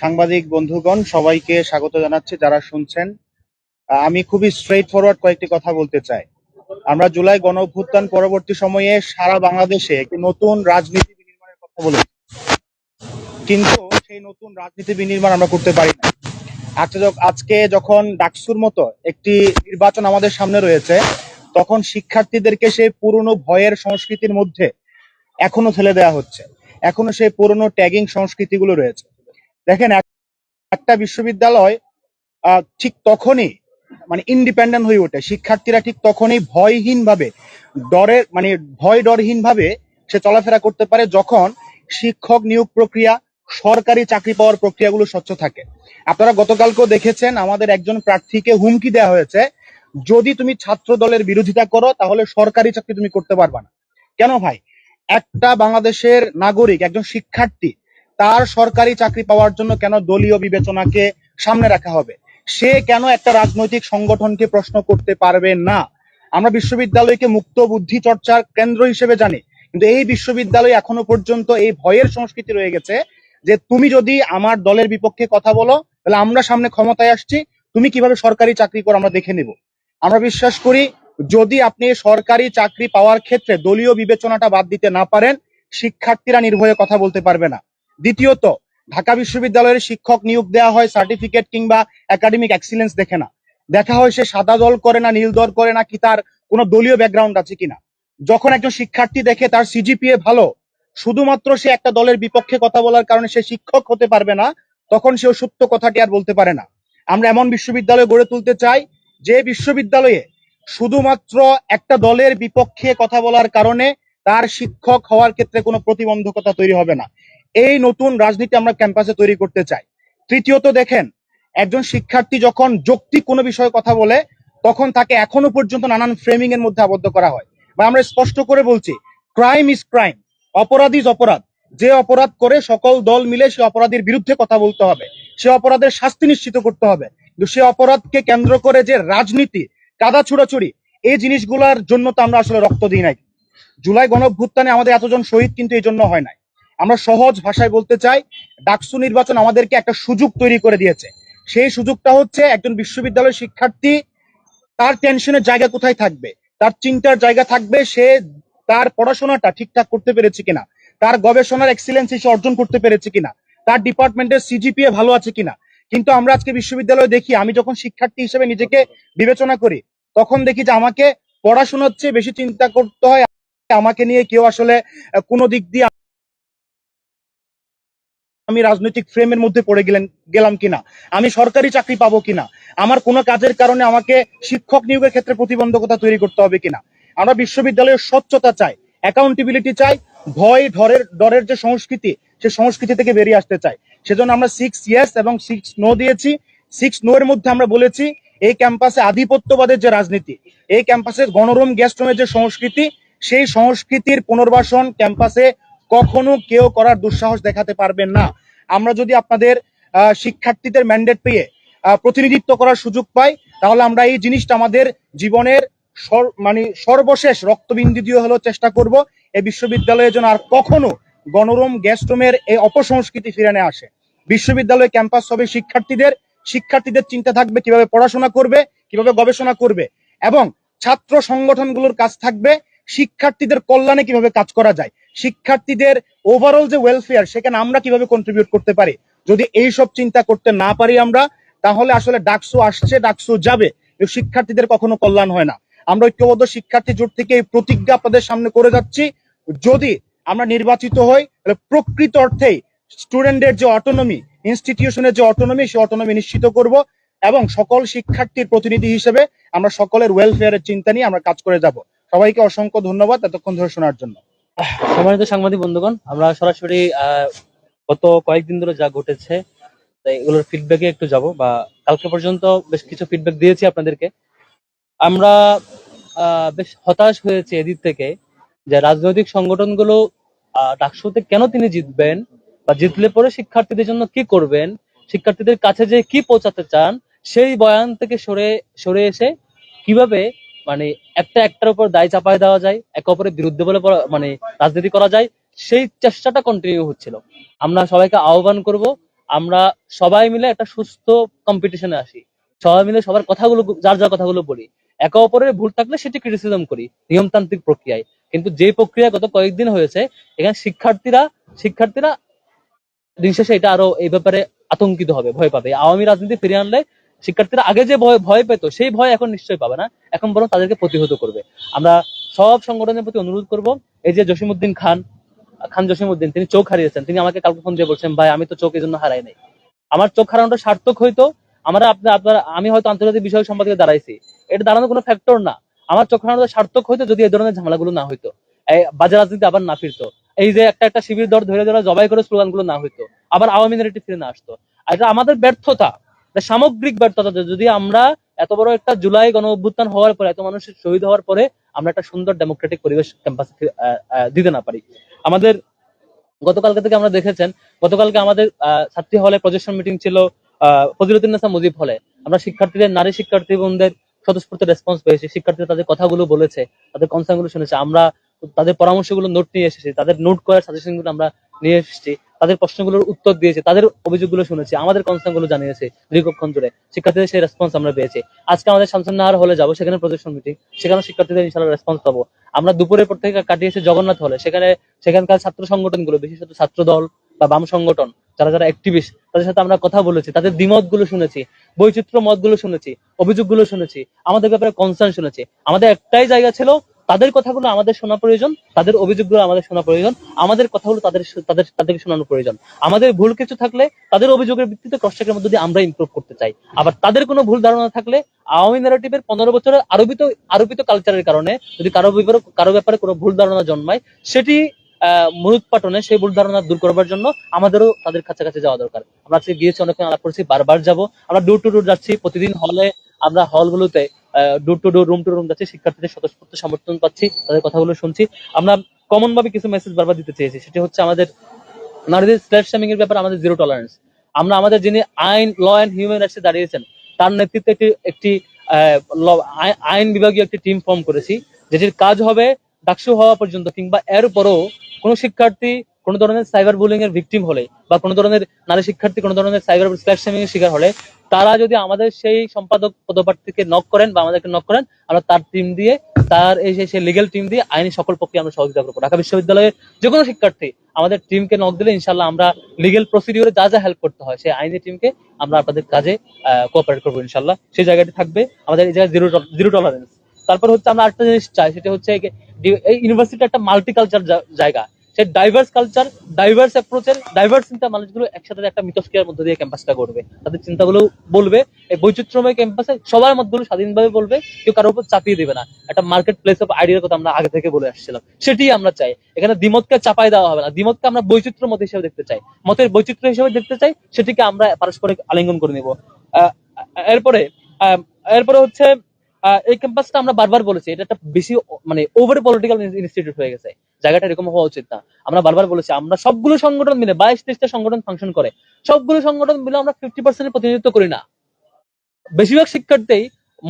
সাংবাদিক, বন্ধুগণ, সবাইকে স্বাগত জানাচ্ছি যারা শুনছেন। আমি খুবই স্ট্রেট ফরওয়ার্ড কয়েকটি কথা বলতে চাই। আমরা জুলাই গণ অভ্যুত্থান পরবর্তী সময়ে সারা বাংলাদেশে একটি নতুন রাজনীতি বিনির্মাণের কথা বলেছি। কিন্তু সেই নতুন রাজনীতি বিনির্মাণ আমরা করতে পারি না। যখ- আজকে যখন ডাকসুর মতো একটি নির্বাচন আমাদের সামনে রয়েছে, তখন শিক্ষার্থীদেরকে সেই পুরনো ভয়ের সংস্কৃতির মধ্যে এখনও ফেলে দেওয়া হচ্ছে। এখনও সেই পুরনো ট্যাগিং সংস্কৃতিগুলো রয়েছে। দেখেন একটা বিশ্ববিদ্যালয় ঠিক তখনই মানে ইন্ডিপেন্ডেন্ট হয়ে ওঠে। শিক্ষার্থীরা ঠিক তখনই ভয়হীন ভাবে ডরের মানে ভয় ডরহীন ভাবে সে চলাফেরা করতে পারে যখন শিক্ষক নিয়োগ প্রক্রিয়া সরকারি চাকরি পাওয়ার প্রক্রিয়াগুলো স্বচ্ছ থাকে। আপনারা গতকালকেও দেখেছেন, আমাদের একজন প্রার্থীকে হুমকি দেওয়া হয়েছে। যদি তুমি ছাত্র দলের বিরোধিতা করো, তাহলে সরকারি চাকরি তুমি করতে পারবা না। কেন ভাই? একটা বাংলাদেশের নাগরিক, একজন শিক্ষার্থী, তার সরকারি চাকরি পাওয়ার জন্য কেন দলীয় বিবেচনাকে সামনে রাখা হবে? সে কেন একটা রাজনৈতিক সংগঠনকে প্রশ্ন করতে পারবে না? আমরা বিশ্ববিদ্যালয়কে মুক্ত বুদ্ধি চর্চার কেন্দ্র হিসেবে জানি, কিন্তু এই বিশ্ববিদ্যালয় এখনও পর্যন্ত এই ভয়ের সংস্কৃতি রয়ে গেছে। যে তুমি যদি আমার দলের বিপক্ষে কথা বলো, তাহলে আমরা সামনে ক্ষমতায় আসছি, তুমি কীভাবে সরকারি চাকরি করো আমরা দেখে নিব। আমরা বিশ্বাস করি, যদি আপনি সরকারি চাকরি পাওয়ার ক্ষেত্রে দলীয় বিবেচনাটা বাদ দিতে না পারেন, শিক্ষার্থীরা নির্ভয়ে কথা বলতে পারবে না। দ্বিতীয়ত, ঢাকা বিশ্ববিদ্যালয়ের শিক্ষক নিয়োগ দেওয়া হয় সার্টিফিকেট কিংবা একাডেমিক এক্সিলেন্স দেখে না। দেখা হয় সে সাদা দল করে না, নীল দল করে না কি তার কোনো দলীয় ব্যাকগ্রাউন্ড আছে কিনা। যখন একজন শিক্ষার্থী দেখে তার সিজিপিএ ভালো শুধুমাত্র সে একটা দলের বিপক্ষে কথা বলার কারণে সে শিক্ষক হতে পারবে না, তখন সে ওই সত্য কথাটি আর বলতে পারে না। আমরা এমন বিশ্ববিদ্যালয় গড়ে তুলতে চাই, যে বিশ্ববিদ্যালয়ে শুধুমাত্র একটা দলের বিপক্ষে কথা বলার কারণে তার শিক্ষক হওয়ার ক্ষেত্রে কোনো প্রতিবন্ধকতা তৈরি হবে না। এই নতুন রাজনীতি আমরা ক্যাম্পাসে তৈরি করতে চাই। তৃতীয়ত দেখেন, একজন শিক্ষার্থী যখন যৌক্তিক কোনো বিষয়ে কথা বলে, তখন তাকে এখনও পর্যন্ত নানান ফ্রেমিং এর মধ্যে আবদ্ধ করা হয়। বা আমরা স্পষ্ট করে বলছি ক্রাইম ইজ ক্রাইম অপরাধ অপরাধ। যে অপরাধ করে সকল দল মিলে সে অপরাধীর বিরুদ্ধে কথা বলতে হবে। সে অপরাধের শাস্তি নিশ্চিত করতে হবে। কিন্তু সে অপরাধকে কেন্দ্র করে যে রাজনীতি, কাদা ছুড়াছুড়ি, এই জিনিসগুলোর জন্য তো আমরা আসলে রক্ত দিই নাই। জুলাই গণভ্যুত্থানে আমাদের এতজন শহীদ কিন্তু এই জন্য হয় নাই। আমরা সহজ ভাষায় বলতে চাই, ডাকসু নির্বাচন আমাদেরকে একটা সুযোগ তৈরি করে দিয়েছে। সেই সুযোগটা হচ্ছে একজন বিশ্ববিদ্যালয়ের শিক্ষার্থী, তার টেনশনের জায়গা কোথায় থাকবে? তার চিন্তার জায়গা থাকবে, সে তার পড়াশোনাটা ঠিকঠাক করতে পেরেছে কিনা? তার গবেষণার এক্সিলেন্স সে অর্জন করতে পেরেছে কিনা? তার ডিপার্টমেন্টের সিজিপিএ ভালো আছে কিনা? কিন্তু আমরা আজকে বিশ্ববিদ্যালয়ে দেখি, আমি যখন শিক্ষার্থী হিসেবে নিজেকে বিবেচনা করি, তখন দেখি যে আমাকে পড়াশোনার চেয়ে বেশি চিন্তা করতে হয়, আমাকে নিয়ে কেউ আসলে কোনো দিক দিয়ে আমি রাজনৈতিক ফ্রেমের মধ্যে পড়ে গেলেন, গেলাম কিনা? আমি সরকারি চাকরি পাবো কিনা? আমার কোনো কাজের কারণে আমাকে শিক্ষক নিয়োগের ক্ষেত্রে প্রতিবন্ধকতা তৈরি করতে হবে কিনা? আমরা বিশ্ববিদ্যালয়ের স্বচ্ছতা চাই অ্যাকাউন্টেবিলিটি চাই, ভয়, ডরের ডরের যে সংস্কৃতি, সে সংস্কৃতি থেকে বেরিয়ে আসতে চাই। সেজন্য আমরা সিক্স ইয়েস এবং সিক্স নো দিয়েছি। সিক্স নো এর মধ্যে আমরা বলেছি, এই ক্যাম্পাসে আধিপত্যবাদের যে রাজনীতি, এই ক্যাম্পাসের গণরুম গেস্ট যে সংস্কৃতি, সেই সংস্কৃতির পুনর্বাসন ক্যাম্পাসে কখনো কেউ করার দুঃসাহস দেখাতে পারবেন না। আমরা যদি আপনাদের শিক্ষার্থীদের ম্যান্ডেট পেয়ে প্রতিনিধিত্ব করার সুযোগ পাই, তাহলে আমরা এই জিনিসটা আমাদের জীবনের মানে সর্বশেষ রক্তবিন্দু দিয়ে হলেও চেষ্টা করব এই বিশ্ববিদ্যালয়ের জন্য আর কখনো গণরুম গেস্ট এই অপসংস্কৃতি ফিরে নিয়ে আসে। বিশ্ববিদ্যালয় ক্যাম্পাস হবে শিক্ষার্থীদের শিক্ষার্থীদের চিন্তা থাকবে কীভাবে পড়াশোনা করবে, কীভাবে গবেষণা করবে এবং ছাত্র সংগঠনগুলোর কাজ থাকবে শিক্ষার্থীদের কল্যাণে কীভাবে কাজ করা যায়। শিক্ষার্থীদের ওভারঅল যে ওয়েলফেয়ার সেখানে আমরা কীভাবে কন্ট্রিবিউট করতে পারি? যদি এই সব চিন্তা করতে না পারি আমরা, তাহলে আসলে ডাকসু আসছে, ডাকসু যাবে। শিক্ষার্থীদের কখনো কল্যাণ হয় না। আমরা ঐক্যবদ্ধ শিক্ষার্থী জোট থেকে এই প্রতিজ্ঞা আপনাদের সামনে করে যাচ্ছি। যদি আমরা নির্বাচিত হই, তাহলে প্রকৃত অর্থেই স্টুডেন্টদের যে অটোনমি ইনস্টিটিউশনের যে অটোনমি সেই অটোনমি নিশ্চিত করব এবং সকল শিক্ষার্থীর প্রতিনিধি হিসেবে আমরা সকলের ওয়েলফেয়ারের চিন্তা নিয়ে আমরা কাজ করে যাব। সবাইকে অসংখ্য ধন্যবাদ এতক্ষণ ধরে শোনার জন্য। সম্মানিত সাংবাদিক বন্ধুগণ, আমরা সরাসরি গত কয়েকদিন ধরে যা ঘটেছে, তাই এগুলোর ফিডব্যাকে একটু যাব বা কালকে পর্যন্ত বেশ কিছু ফিডব্যাক দিয়েছি আপনাদেরকে। আমরা বেশ হতাশ হয়েছি এদিক থেকে যে রাজনৈতিক সংগঠনগুলো ডাকসুতে কেন তিনি জিতবেন বা জিতলে পরে শিক্ষার্থীদের জন্য কি করবেন, শিক্ষার্থীদের কাছে যে কি পৌঁছাতে চান, সেই বয়ান থেকে সরে সরে এসে কীভাবে মানে একটা একটার উপর দায় চাপায় দেওয়া যায়, একে অপরের বিরুদ্ধে বলে মানে রাজনীতি করা যায়, সেই চেষ্টাটা কন্টিনিউ হচ্ছিল। আমরা সবাইকে আহ্বান করব, আমরা সবাই মিলে একটা সুস্থ কম্পিটিশনে আসি। সবাই মিলে সবার কথাগুলো, যার যার কথাগুলো বলি। একে অপরের ভুল থাকলে সেটি ক্রিটিসিজম করি, নিয়মতান্ত্রিক প্রক্রিয়ায়। কিন্তু যে প্রক্রিয়া গত কয়েকদিন হয়েছে, এখানে শিক্ষার্থীরা শিক্ষার্থীরা দিন শেষে এটা আরও এই ব্যাপারে আতঙ্কিত হবে, ভয় পাবে। আওয়ামী রাজনীতি ফিরিয়ে আনলে শিক্ষার্থীরা আগে যে ভয় ভয় পেত, সেই ভয় এখন নিশ্চয়ই পাবে না। এখন বরং তাদেরকে প্রতিহত করবে। আমরা সব সংগঠনের প্রতি অনুরোধ করব, এই যে জসিমউদ্দিন খান খান জসিমউদ্দিন, তিনি চোখ হারিয়েছেন। তিনি আমাকে কালকে ফোন দিয়ে বলছেন, ভাই, আমি তো চোখ এই জন্য হারাই নাই। আমার চোখ হারানোটা সার্থক হইতো আমরা আপনার আপনার আমি হয়তো আন্তর্জাতিক বিষয় সম্পাদকে দাঁড়াইছি। এটা দাঁড়ানোর কোনো ফ্যাক্টর না। আমার চোখ সার্থক হইতো যদি এই ধরনের ঝামেলাগুলো না হইতো। এই বাজে রাজনীতি আবার না ফিরতো। এই যে একটা একটা শিবির দর ধরে ধরে জবাই করে স্লোগানগুলো না হইতো। আবার আওয়ামী নেগেটিভ ফিরে না আসতো। এটা আমাদের ব্যর্থতা। সামগ্রিক ব্যর্থতা যদি আমরা এত বড় একটা জুলাই গণ অভ্যুত্থান হওয়ার পরে, এত মানুষের শহীদ হওয়ার পরে আমরা একটা সুন্দর ডেমোক্রেটিক পরিবেশ ক্যাম্পাসে দিতে না পারি। আমাদের গতকালকে থেকে আমরা দেখেছেন, গতকালকে আমাদের ছাত্রী হলে প্রজেকশন মিটিং ছিল ফজিলুদ্দিন মুজিব হলে। আমরা শিক্ষার্থীদের, নারী শিক্ষার্থী বোনদের স্বতঃস্ফূর্ত রেসপন্স পেয়েছি। শিক্ষার্থীরা তাদের কথাগুলো বলেছে, তাদের কনসার্নগুলো শুনেছে। আমরা তাদের পরামর্শগুলো নোট নিয়ে এসেছি, তাদের নোট করার সাজেশনগুলো আমরা নিয়ে এসেছি, তাদের প্রশ্নগুলোর উত্তর দিয়েছে, তাদের অভিযোগগুলো শুনেছি, আমাদের কনসার্নগুলো জানিয়েছে দীর্ঘক্ষণ জুড়ে শিক্ষার্থীদের সেই রেসপন্স আমরা পেয়েছি। আজকে আমাদের শামসুন্নাহার হলে যাব, সেখানে প্রজেকশন মিটিং সেখানে শিক্ষার্থীদের ইনশাল্লাহ রেসপন্স পাবো। আমরা দুপুরের পর থেকে কাটিয়েছি জগন্নাথ হলে, সেখানে সেখানকার ছাত্র সংগঠনগুলো, বিশেষত ছাত্র দল বা বাম সংগঠন যারা যারা অ্যাক্টিভিস্ট তাদের সাথে আমরা কথা বলেছি, তাদের দ্বিমতগুলো শুনেছি, বৈচিত্র্য মতগুলো শুনেছি, অভিযোগগুলো শুনেছি, আমাদের ব্যাপারে কনসার্ন শুনেছি। আমাদের একটাই জায়গা ছিল, তাদের কথাগুলো আমাদের শোনা প্রয়োজন, তাদের অভিযোগগুলো আমাদের শোনা প্রয়োজন, আমাদের কথাগুলো তাদের তাদের, তাদেরকে শোনানো প্রয়োজন। আমাদের ভুল কিছু থাকলে তাদের অভিযোগের ভিত্তিতে ক্রসচেকের মধ্যে দিয়ে আমরা ইমপ্রুভ করতে চাই। আবার তাদের কোনো ভুল ধারণা থাকলে আওয়ামী ন্যারেটিভের পনেরো বছরের আরোপিত আরোপিত কালচারের কারণে যদি কারও কারও ব্যাপারে কোনো ভুল ধারণা জন্মায়, সেটি মূলোৎপাটনে সেই ভুল ধারণা দূর করবার জন্য আমাদেরও তাদের কাছাকাছি যাওয়া দরকার। আমরা আজকে গিয়েছি, অনেকক্ষণ আলাপ করেছি, বারবার যাব। আমরা ডোর টু ডোর যাচ্ছি, প্রতিদিন হলে আমরা হলগুলোতে door to door room to room যাচ্ছি, শিক্ষার্থীদের স্বতঃস্ফূর্ত সমর্থন পাচ্ছি, তাদের কথাগুলো শুনছি। আমরা কমন ভাবে কিছু মেসেজ বারবার দিতে চেয়েছি, সেটা হচ্ছে আমাদের নারীদের স্ল্যাট শামিং এর ব্যাপারে আমাদের জিরো টলারেন্স আমরা আমাদের যিনি আইন ল অ্যান্ড হিউম্যান রাইটসে দাঁড়িয়েছেন, তার নেতৃত্বে একটি একটি আইন বিভাগীয় একটি টিম ফর্ম করেছি, যেটির কাজ হবে ডাকসু হওয়া পর্যন্ত কিংবা এর পরও কোনো শিক্ষার্থী কোনো ধরনের সাইবার বুলিং এর ভিকটিম হলে বা কোনো ধরনের নারী শিক্ষার্থী কোনো ধরনের সাইবার স্ল্যাট এর শিকার হলে, তারা যদি আমাদের সেই সম্পাদক পদপ্রার্থীকে নক করেন বা আমাদেরকে নক করেন, আমরা তার টিম দিয়ে, তার এই সেই লিগেল টিম দিয়ে আইনি সকল পক্ষে আমরা সহযোগিতা করব। ঢাকা বিশ্ববিদ্যালয়ের যে কোনো শিক্ষার্থী আমাদের টিমকে নক দিলে ইনশাল্লাহ আমরা লিগেল প্রসিডিওরে যা যা হেল্প করতে হয়, সেই আইনি টিমকে আমরা আপনাদের কাজে কোঅপারেট করব ইনশাল্লাহ সেই জায়গাটি থাকবে। আমাদের এই জায়গায় জিরো জিরো টলারেন্স তারপর হচ্ছে আমরা আরেকটা জিনিস চাই, সেটা হচ্ছে এই- ইউনিভার্সিটি একটা মাল্টিকালচার জায়গা। সেই ডাইভার্স কালচার ডাইভার্স অ্যাপ্রোচের ডাইভার্স চিন্তা মানুষগুলো একসাথে একটা মিথস্ক্রিয়ার মধ্যে দিয়ে ক্যাম্পাসটা করবে তাদের চিন্তাগুলো বলবে, এই বৈচিত্র্যময় ক্যাম্পাসে সবার মতগুলো স্বাধীনভাবে বলবে, কেউ কারোর উপর চাপিয়ে দেবে না। একটা মার্কেট প্লেস অফ আইডিয়ার কথা আমরা আগে থেকে বলে আসছিলাম। সেটি আমরা চাই। এখানে দ্বিমতকে চাপাই দেওয়া হবে না। দ্বিমতকে আমরা বৈচিত্র্য মত হিসেবে দেখতে চাই। মতের বৈচিত্র্য হিসেবে দেখতে চাই, সেটিকে আমরা পারস্পরিক আলিঙ্গন করে নিব। এরপরে এরপরে হচ্ছে এই ক্যাম্পাসটা আমরা বারবার বলেছি, এটা একটা বেশি মানে ওভার পলিটিক্যাল ইনস্টিটিউট হয়ে গেছে। জায়গাটা এরকম হওয়া উচিত না। আমরা বারবার বলেছি, আমরা সবগুলো সংগঠন মিলে, বাইশ তেইশটা সংগঠন ফাংশন করে, সবগুলো সংগঠন মিলে আমরা ফিফটি পার্সেন্টের প্রতিনিধিত্ব করি না। বেশিরভাগ শিক্ষার্থী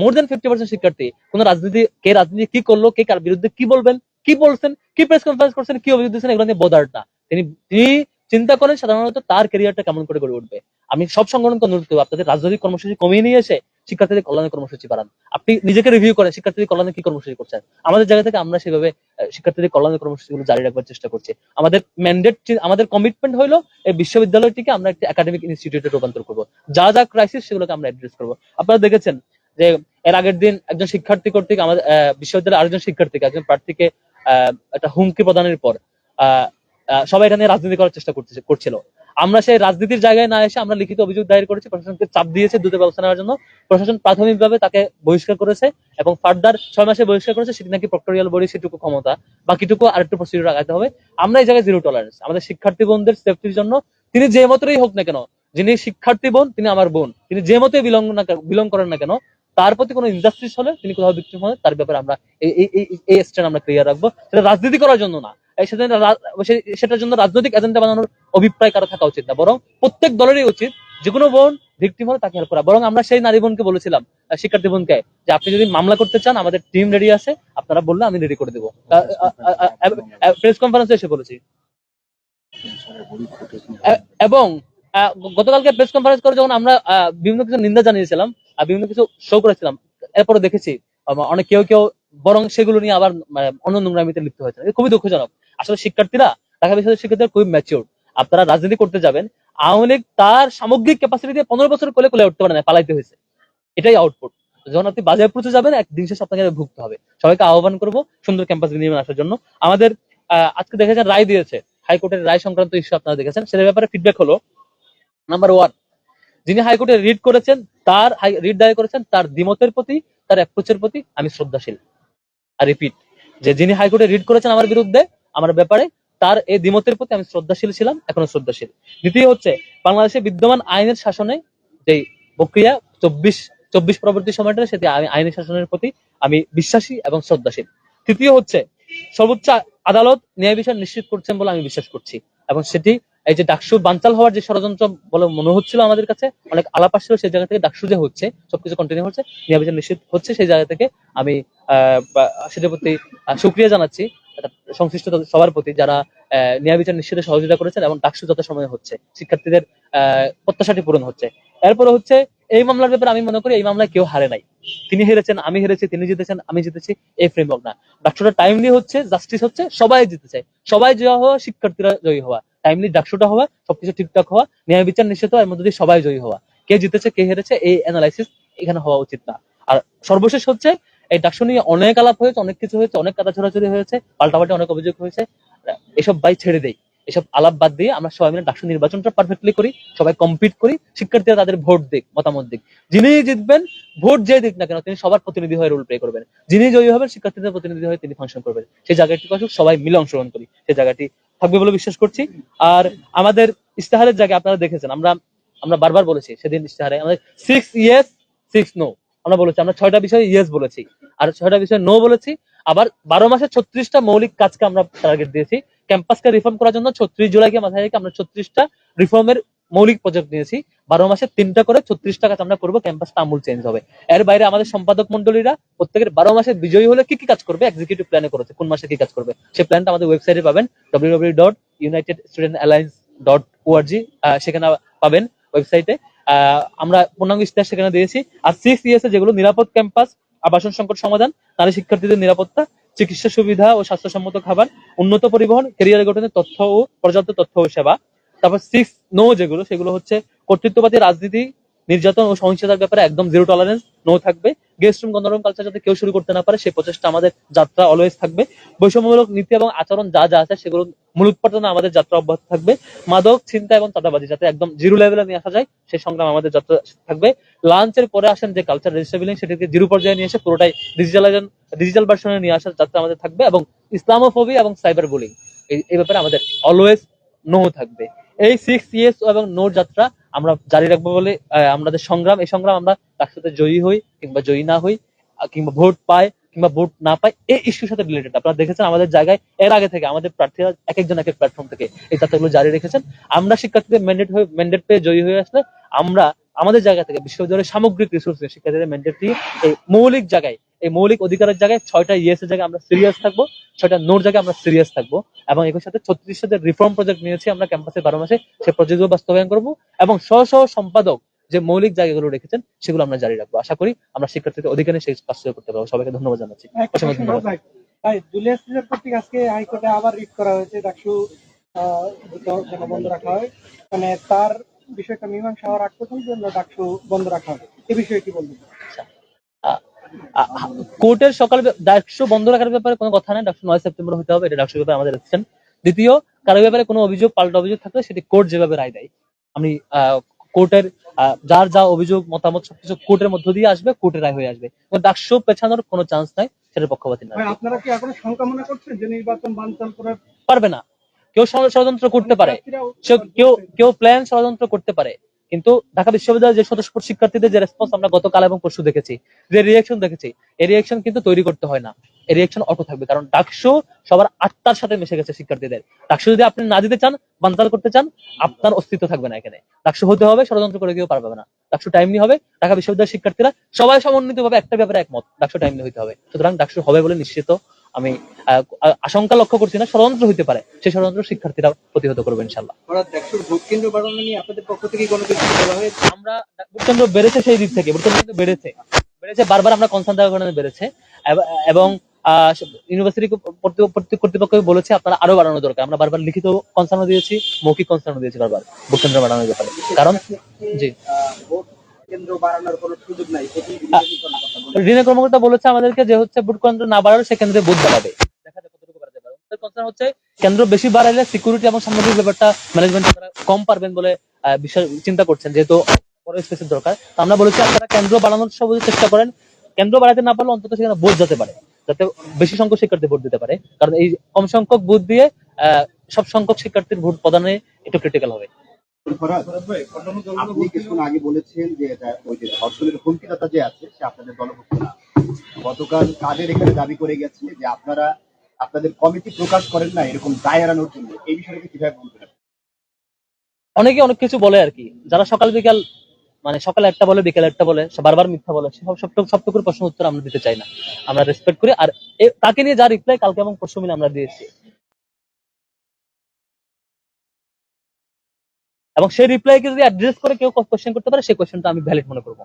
মোর দেন ফিফটি পার্সেন্ট শিক্ষার্থী, কোন রাজনীতি, কে রাজনীতি কি করল, কে কার বিরুদ্ধে কি বলবেন, কি বলছেন, কি প্রেস কনফারেন্স করছেন, কি অভিযোগ দিচ্ছেন, এগুলো নিয়ে বোধার না। তিনি তিনি চিন্তা করেন সাধারণত তার ক্যারিয়ারটা কেমন করে গড়ে উঠবে। আমি সব সংগঠনকে অনুরোধ করব, আপনাদের রাজনৈতিক কর্মসূচি কমিয়ে নিয়ে এসে শিক্ষার্থীদের কল্যাণের কর্মসূচি বাড়ান। আপনি নিজেকে রিভিউ করেন, শিক্ষার্থীদের কল্যাণে কি কর্মসূচি করছেন? আমাদের জায়গা থেকে আমরা সেভাবে শিক্ষার্থীদের কল্যাণের কর্মসূচিগুলো জারি রাখবার চেষ্টা করছি। আমাদের ম্যান্ডেট আমাদের কমিটমেন্ট হলো এই বিশ্ববিদ্যালয়টিকে আমরা একটি একাডেমিক ইনস্টিটিউটে রূপান্তর করব। যা যা ক্রাইসিস সেগুলোকে আমরা অ্যাড্রেস করব। আপনারা দেখেছেন যে এর আগের দিন একজন শিক্ষার্থী কর্তৃক আমাদের বিশ্ববিদ্যালয়ের আরেকজন শিক্ষার্থীকে, একজন প্রার্থীকে একটা হুমকি প্রদানের পর সবাই এটা নিয়ে রাজনীতি করার চেষ্টা করতেছে করছিল। আমরা সেই রাজনীতির জায়গায় না এসে আমরা লিখিত অভিযোগ দায়ের করেছি, প্রশাসনকে চাপ দিয়েছে, দ্রুত ব্যবস্থা নেওয়ার জন্য। প্রশাসন প্রাথমিকভাবে তাকে বহিষ্কার করেছে এবং ফার্দার ছয় মাসে বহিষ্কার করেছে, সেটি নাকি প্রক্টোরিয়াল বডি, সেটুকু ক্ষমতা। বাকিটুকু আরেকটু প্রসিডিউর আগাতে হবে। আমরা এই জায়গায় জিরো টলারেন্স আমাদের শিক্ষার্থী বোনদের সেফটির জন্য তিনি যে মতই হোক না কেন, যিনি শিক্ষার্থী বোন, তিনি আমার বোন, তিনি যে মতে বিলং না বিলং করেন না কেন, তার প্রতি কোনো ইনজাস্টিস হলে তিনি কোথাও বিক্রি হলে তার ব্যাপারে আমরা এই স্ট্যান্ড আমরা ক্লিয়ার রাখব। সেটা রাজনীতি করার জন্য না। সেটার জন্য রাজনৈতিক এজেন্ডা বানানোর অভিপ্রায় কারও থাকা উচিত না। বরং প্রত্যেক দলেরই উচিত যে কোনো বোন ভিকটিম হলে তাকে হেল্প করা। বরং আমরা সেই নারী বোনকে বলেছিলাম শিক্ষার্থী বোনকে, যে আপনি যদি মামলা করতে চান, আমাদের টিম রেডি আছে, আপনারা বললে আমি রেডি করে দেবো। প্রেস কনফারেন্সে এসে বলেছি। এবং গতকালকে প্রেস কনফারেন্স করে যখন আমরা বিভিন্ন কিছু নিন্দা জানিয়েছিলাম, আর বিভিন্ন কিছু শো করেছিলাম এরপরে দেখেছি অনেক কেউ কেউ বরং সেগুলো নিয়ে আবার মানে, অন্য নোংরামিতে লিপ্ত হয়েছে। খুবই দুঃখজনক। আসলে শিক্ষার্থীরা ঢাকা বিশ্ববিদ্যালয়ের শিক্ষার্থীরা খুবই ম্যাচিওর আপনারা রাজনীতি করতে যাবেন আওয়ামী লীগ তার সামগ্রিক ক্যাপাসিটি দিয়ে পনেরো বছর কোলে কোলে উঠতে পারে না পালাইতে হয়েছে। এটাই আউটপুট যখন আপনি বাজার প্রচুর যাবেন এক দিন শেষে আপনাকে ভুগতে হবে। সবাইকে আহ্বান করব সুন্দর ক্যাম্পাস বিনিময় আসার জন্য। আমাদের আজকে দেখেছেন রায় দিয়েছে হাইকোর্টের রায় সংক্রান্ত ইস্যু আপনারা দেখেছেন। সেটার ব্যাপারে ফিডব্যাক হলো নাম্বার ওয়ান যিনি হাইকোর্টে রিড করেছেন তার রিড দায়ের করেছেন তার দ্বিমতের প্রতি তার অ্যাপ্রোচের প্রতি আমি শ্রদ্ধাশীল। রিপিট যে যিনি হাইকোর্টে রিড করেছেন আমার বিরুদ্ধে, আমার ব্যাপারে, তার এই দ্বিমতের প্রতি আমি শ্রদ্ধাশীল ছিলাম, এখনও শ্রদ্ধাশীল। দ্বিতীয় হচ্ছে, বাংলাদেশে বিদ্যমান আইনের শাসনে যে প্রক্রিয়া, চব্বিশ চব্বিশ পরবর্তী সময়টা সেটি আমি আইনের শাসনের প্রতি আমি বিশ্বাসী এবং শ্রদ্ধাশীল। তৃতীয় হচ্ছে, সর্বোচ্চ আদালত ন্যায় বিচার নিশ্চিত করছেন বলে আমি বিশ্বাস করছি এবং সেটি এই যে ডাকসু বানচাল হওয়ার যে ষড়যন্ত্র বলে মনে হচ্ছিল আমাদের কাছে, অনেক আলাপ আসছিল সেই জায়গা থেকে ডাকসু যে হচ্ছে, সবকিছু কন্টিনিউ হচ্ছে ন্যায় নিশ্চিত হচ্ছে, সেই জায়গা থেকে আমি সেটার প্রতি সুক্রিয়া জানাচ্ছি সংশ্লিষ্ট সবার প্রতি যারা ন্যায় বিচার নিশ্চিতে সহযোগিতা করেছেন এবং ডাকসু যত সময় হচ্ছে, শিক্ষার্থীদের প্রত্যাশাটি পূরণ হচ্ছে। এরপরে হচ্ছে, এই মামলার ব্যাপারে আমি মনে করি এই মামলায় কেউ হারে নাই। তিনি হেরেছেন, আমি হেরেছি, তিনি জিতেছেন, আমি জিতেছি, এই ফ্রেমওয়ার্ক না। ডাকসুটা টাইমলি হচ্ছে জাস্টিস হচ্ছে, সবাই জিতেছে। সবাই জয় হওয়া, শিক্ষার্থীরা জয়ী হওয়া। টাইমলি ডাকসুটা হওয়া, সবকিছু ঠিকঠাক হওয়া, ন্যায় বিচার নিশ্চিত হওয়া, এর মধ্যে দিয়ে সবাই জয়ী হওয়া। কে জিতেছে, কে হেরেছে, এই অ্যানালাইসিস এখানে হওয়া উচিত না। আর সর্বশেষ হচ্ছে, এই ডাকসু নিয়ে অনেক আলাপ হয়েছে, অনেক কিছু হয়েছে, অনেক কাদা ছড়াছড়ি হয়েছে, পাল্টাপাল্টি অনেক অভিযোগ হয়েছে। এসব বাই ছেড়ে দেই। এসব আলাপ বাদ দিয়ে আমরা সবাই মিলে ডাকসু নির্বাচনটা পারফেক্টলি করি, সবাই কম্পিট করি, শিক্ষার্থীরা তাদের ভোট দিক, মতামত দিক। যিনি জিতবেন, ভোট যে দিক না কেন, তিনি সবার প্রতিনিধি হয়ে রোল প্লে করবেন। যিনি জয়ী হবেন, শিক্ষার্থীদের প্রতিনিধি হয়ে তিনি ফাংশন করবেন। সেই জায়গাটি সবাই মিলে অংশগ্রহণ করি। সেই জায়গাটি থাকবে বলে বিশ্বাস করছি। আর আমাদের ইস্তেহারের জায়গায় আপনারা দেখেছেন, আমরা আমরা বারবার বলেছি, সেদিন ইস্তেহারে আমাদের সিক্স ইয়েস সিক্স নো আমরা বলেছি, আমরা ছয়টা বিষয়ে ইয়েস বলেছি, আর ছয়টা বিষয়ে নো বলেছি। আবার বারো মাসে ছত্রিশটা মৌলিক কাজকে আমরা টার্গেট দিয়েছি। ক্যাম্পাসকে রিফর্ম করার জন্য ছত্রিশ জুলাইকে মাথায় রেখে আমরা ছত্রিশটা রিফর্মের মৌলিক প্রজেক্ট নিয়েছি। বারো মাসে তিনটা করে ছত্রিশটা কাজ আমরা করব, ক্যাম্পাসটা আমূল চেঞ্জ হবে। এর বাইরে আমাদের সম্পাদক মন্ডলীরা প্রত্যেকের বারো মাসে বিজয়ী হলে কি কি কাজ করবে এক্সিকিউটিভ প্ল্যানে করেছে, কোন মাসে কি কাজ করবে। সেই প্ল্যানটা আমাদের ওয়েবসাইটে পাবেন W W dot united student alliance dot ORG সেখানে পাবেন ওয়েবসাইটে আমরা পূর্ণাঙ্গ ইস্তাহার সেখানে দিয়েছি। আর সিক্স ইয়ার্স যেগুলো নিরাপদ ক্যাম্পাস, আবাসন সংকট সমাধান, নারী শিক্ষার্থীদের নিরাপত্তা, চিকিৎসা সুবিধা ও স্বাস্থ্যসম্মত খাবার, উন্নত পরিবহন কেরিয়ার গঠনের তথ্য ও পর্যাপ্ত তথ্য ও সেবা। তারপর সিক্স নো যেগুলো, সেগুলো হচ্ছে কর্তৃত্ববাদী রাজনীতি, নির্যাতন ও সহিংসতার ব্যাপারে একদম জিরো টলারেন্স নো থাকবে। গেস্ট রুম গণরম কালচার যাতে কেউ শুরু করতে না পারে, সেই প্রচেষ্টা আমাদের যাত্রা অলওয়েজ থাকবে। বৈষম্যমূলক নীতি এবং আচরণ যা যা আছে, সেগুলো মূল উৎপাদনে আমাদের যাত্রা অব্যাহত থাকবে। মাদক চিন্তা এবং চাঁদাবাজি যাতে একদম জিরো লেভেলে নিয়ে আসা যায়, সেই সংগ্রাম আমাদের যাত্রা থাকবে। লাঞ্চের পরে আসেন যে কালচার রেজিস্টার বিলিং সেটাকে জিরো পর্যায়ে নিয়ে এসে পুরোটাই ডিজিটালাইজেশন ডিজিটাল ভার্সনে নিয়ে আসার যাত্রা আমাদের থাকবে এবং ইসলামোফোবি এবং সাইবার বুলিং এই ব্যাপারে আমাদের অলওয়েজ নো থাকবে। এই সিক্স ইয়েস এবং নোর যাত্রা আমরা জারি রাখব বলে আমাদের সংগ্রাম, এই সংগ্রাম আমরা তার সাথে জয়ী হই কিংবা জয়ী না হই কিংবা ভোট পাই কিংবা ভোট না পায় এই ইস্যুর সাথে রিলেটেড আপনারা দেখেছেন আমাদের জায়গায় এর আগে থেকে আমাদের প্রার্থীরা এক একজন এক এক প্ল্যাটফর্ম থেকে এই যাত্রাগুলো জারি রেখেছেন। আমরা শিক্ষার্থীদের ম্যান্ডেট হয়ে ম্যান্ডেট পেয়ে জয়ী হয়ে আসলে আমরা আমাদের জায়গা থেকে বিশ্ববিদ্যালয়ের সামগ্রিক রিসোর্স শিক্ষার্থীদের ম্যান্ডেট দিয়ে এই মৌলিক জায়গায় এই মৌলিক অধিকারের জায়গায় ছয়টা ইয়েস এর জায়গায় আমরা সিরিয়াস থাকব ছয়টা নোর জায়গায় আমরা সিরিয়াস থাকব। এবং একই সাথে ছত্রিশটা যে রিফর্ম প্রজেক্ট নিয়েছি আমরা ক্যাম্পাসে বারো মাসে সে প্রজেক্টগুলো বাস্তবায়ন করব এবং স্ব স্ব সম্পাদক যে মৌলিক জায়গাগুলো রেখেছেন সেগুলো আমরা জারি রাখব। আশা করি আমরা শিক্ষার্থীদের অধিকারে সেই কাজ করতে পারব। সবাইকে ধন্যবাদ জানাচ্ছি। অসংখ্য ধন্যবাদ। ভাই। জুলিয়াস সিজার কর্তৃক আজকে হাইকোর্টে আবার রিট করা হয়েছে ডাকসু যেন বন্ধ রাখা হয়। মানে তার বিষয়টা মীমাংসা হওয়ার আগ পর্যন্ত ডাকসু বন্ধ রাখা হয় এ বিষয়ে কি বলবেন? কোর্টের সকাল ডাকসু বন্ধ রাখার ব্যাপারে কোনো কথা নাই। ডাকসু নয় সেপ্টেম্বর হতে হবে এটা ডাকসু ব্যাপারে আমাদের রেজিস্ট্রেশন দ্বিতীয় কারও ব্যাপারে কোনো অভিযোগ পাল্টা অভিযোগ থাকলে সেটি কোর্ট যেভাবে রায় দেয়। আমি কোর্টের যার যা অভিযোগ মতামত সবকিছু কোর্টের মধ্য দিয়ে আসবে কোর্টের রায় হয়ে আসবে। ডাকসু পেছানোর কোনো চান্স নাই সেটার পক্ষপাতী না আপনারা কি এখনও শঙ্কা মনে করছেন যে নির্বাচন বানচাল করার পারবে না। কেউ ষড়- ষড়যন্ত্র করতে পারে। কেউ কেউ প্ল্যান ষড়যন্ত্র করতে পারে। কিন্তু ঢাকা বিশ্ববিদ্যালয়ের যে সদস্য শিক্ষার্থীদের যে রেসপন্স আমরা গতকাল এবং পরশু দেখেছি, যে রিয়াকশন দেখেছি, এই রিয়াকশন কিন্তু তৈরি করতে হয় না। এই রিয়েকশন অটো থাকবে, কারণ ডাকসু সবার আত্মার সাথে মিশে গেছে শিক্ষার্থীদের। ডাকসু যদি আপনি না দিতে চান বানতাল করতে চান, আপনার অস্তিত্ব থাকবে না এখানে। ডাকসু হতে হবে, ষড়যন্ত্র করে কেউ পারবে না। ডাকসু টাইমলি হবে, ঢাকা বিশ্ববিদ্যালয়ের শিক্ষার্থীরা সবাই সমন্বিত ভাবে একটা ব্যাপারে একমত, ডাকসু টাইমলি হইতে হবে। সুতরাং ডাকসু হবে বলে নিশ্চিত। আমি আশঙ্কা লক্ষ্য করছি না ষড়যন্ত্র হইতে পারে। সেই ষড়যন্ত্র শিক্ষার্থীরা প্রতিহত করবে ইনশাল্লাহ। আমরা ভোটকেন্দ্র বেড়েছে সেই দিক থেকে ভোটকেন্দ্র বেড়েছে। বেড়েছে বারবার আমরা কনসার্ন দেওয়ার কারণে বেড়েছে। এবং আহ, ইউনিভার্সিটি কর্তৃ- কর্তৃ- কর্তৃপক্ষ বলেছে আপনারা আরও বাড়ানো দরকার। আমরা বারবার লিখিত কনসার্ন দিয়েছি মৌখিক কনসার্ন দিয়েছি বারবার ভোটকেন্দ্র বাড়ানোর ব্যাপারে। কারণ জি। কেন্দ্র বাড়ানোর কোনো সুযোগ নাই এটি ঋণের কর্মকর্তা বলেছে আমাদেরকে যে হচ্ছে ভোট কেন্দ্র না বাড়ালে সে কেন্দ্রে বুথ বাড়াবে। দেখা যাক কতটুকু বাড়াতে পারে। কনসার্ন হচ্ছে কেন্দ্র বেশি বাড়াইলে সিকিউরিটি এবং সামাজিক ব্যাপারটা ম্যানেজমেন্ট তারা কম পারবেন বলে বিষয় চিন্তা করছেন যেহেতু বড় স্পেসের দরকার। আমরা বলেছি আপনারা কেন্দ্র বাড়ানোর সব চেষ্টা করেন। কেন্দ্র বাড়াতে না পারলে অন্তত সেখানে ভোট যেতে পারে যাতে বেশি সংখ্যক শিক্ষার্থী ভোট দিতে পারে। কারণ এই কম সংখ্যক ভোট দিয়ে আহ, সব সংখ্যক শিক্ষার্থীর ভোট প্রদানে একটু ক্রিটিক্যাল হবে। আপনি কিছুক্ষণ আগে বলেছেন যে ওই যে ধর্ষণের হুমকিদাতা যে আছে, সে আপনাদের দলভুক্ত না। গতকাল কাদের এখানে দাবি করে গেছে যে আপনারা, আপনাদের কমিটি প্রকাশ করেন না এরকম দায় এড়ানোর জন্য। এই বিষয়টাকে কীভাবে বলবেন অনেকে অনেক কিছু বলে আর কি। যারা সকাল বিকাল মানে সকালে একটা বলে, বিকেলে একটা বলে বারবার মিথ্যা বলে সব সবটুকু সবটুকুর প্রশ্ন উত্তর আমরা দিতে চাই না। আমরা রেসপেক্ট করি। আর তাকে নিয়ে যা রিপ্লাই কালকে এবং পরশু মিলে আমরা দিয়েছি এবং সেই রিপ্লাইকে যদি অ্যাড্রেস করে কেউ কোশ্চেন করতে পারে, সেই কোশ্চেনটা আমি ভ্যালিড মনে করব।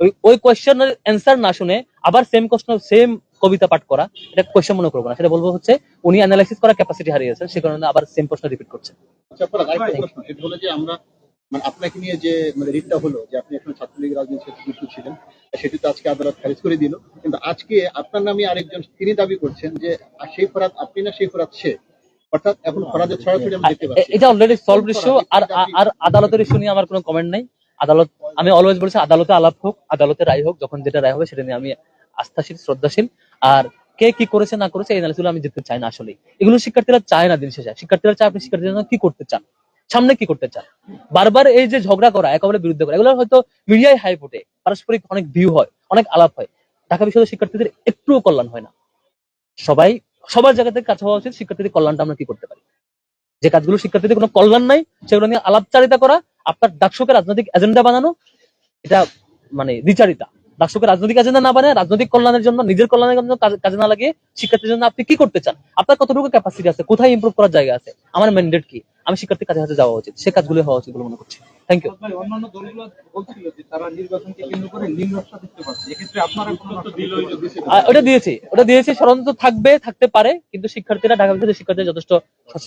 ওই ওই কোশ্চেনের অ্যান্সার না শুনে আবার সেম কোশ্চেন সেম কবিতা পাঠ করা, এটা কোশ্চেন মনে করব না। সেটা বলব হচ্ছে, উনি অ্যানালাইসিস করার ক্যাপাসিটি হারিয়েছেন সে কারণে আবার সেম প্রশ্ন রিপিট করছেন আচ্ছা মানে আপনাকে নিয়ে যে মানে রিটটা হলো, যে আপনি এখন ছাত্রলীগ রাজনীতির যুক্ত ছিলেন, সেটি তো আজকে আদালত খারিজ করে দিল। কিন্তু আজকে আপনার নামে আরেকজন, তিনি দাবি করছেন যে সেই ফরাত আপনি না, সেই ফরাত সে? অর্থাৎ এখন ফরাদের ছড়াছড়ি আমরা দেখতে পাচ্ছি। এটা অলরেডি সলভ ইস্যু আর আর আদালতের ইস্যু নিয়ে আমার কোনো কমেন্ট নাই। আদালত আমি অলওয়েজ বলেছি আদালতে আলাপ হোক আদালতে রায় হোক যখন যেটা রায় হবে সেটা নিয়ে আমি আস্থাশীল শ্রদ্ধাশীল। আর কে কি করেছে না করেছে এই অ্যানালিসিস আমি যেতে চাই না আসলে এগুলো শিক্ষার্থীরা চায় না দিন শেষে। শিক্ষার্থীরা চায় আপনি শিক্ষার্থীদের জন্য কি করতে চান? সামনে কি করতে চান? বারবার এই যে ঝগড়া করা একেবারে বিরুদ্ধে করা এগুলো হয়তো মিডিয়ায় হাই ফুটে পারস্পরিক অনেক ভিউ হয় অনেক আলাপ হয়। ঢাকা বিশ্ববিদ্যালয়ের শিক্ষার্থীদের একটুও কল্যাণ হয় না। সবাই সবার জায়গা থেকে কাছে হওয়া উচিত শিক্ষার্থীদের কল্যাণটা আমরা কি করতে পারি? যে কাজগুলো শিক্ষার্থীদের কোনো কল্যাণ নাই, সেগুলো নিয়ে আলাপচারিতা করা, আপনার ডাকসুকে রাজনৈতিক এজেন্ডা বানানো, এটা মানে বিচারিতা ডাকসুকে রাজনৈতিক এজেন্ডা না বানায় রাজনৈতিক কল্যাণের জন্য, নিজের কল্যাণের জন্য কাজে- কাজে না লাগিয়ে শিক্ষার্থীর জন্য আপনি কি করতে চান? আপনার কতটুকু ক্যাপাসিটি আছে? কোথায় ইম্প্রুভ করার জায়গা আছে? আমার ম্যান্ডেট কি? আমি শিক্ষার্থীর কাছে হাতে যাওয়া উচিত। সে কাজগুলো হওয়া উচিত বলে মনে করছি। থ্যাংক ইউ অন্যান্য দলগুলো বলছিল যে তারা নির্বাচনকে কেন্দ্র করে নীল নকশা দেখতে পাচ্ছে। এক্ষেত্রে আপনারা কোনো নকশা দেখতে পাচ্ছেন? আহ, ওটা দিয়েছি। ওটা দিয়েছি। ষড়যন্ত্র থাকবে থাকতে পারে। কিন্তু শিক্ষার্থীরা ঢাকা বিশ্ববিদ্যালয়ের শিক্ষার্থীরা যথেষ্ট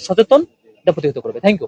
সচেতন। এটা প্রতিহত করবে। Thank you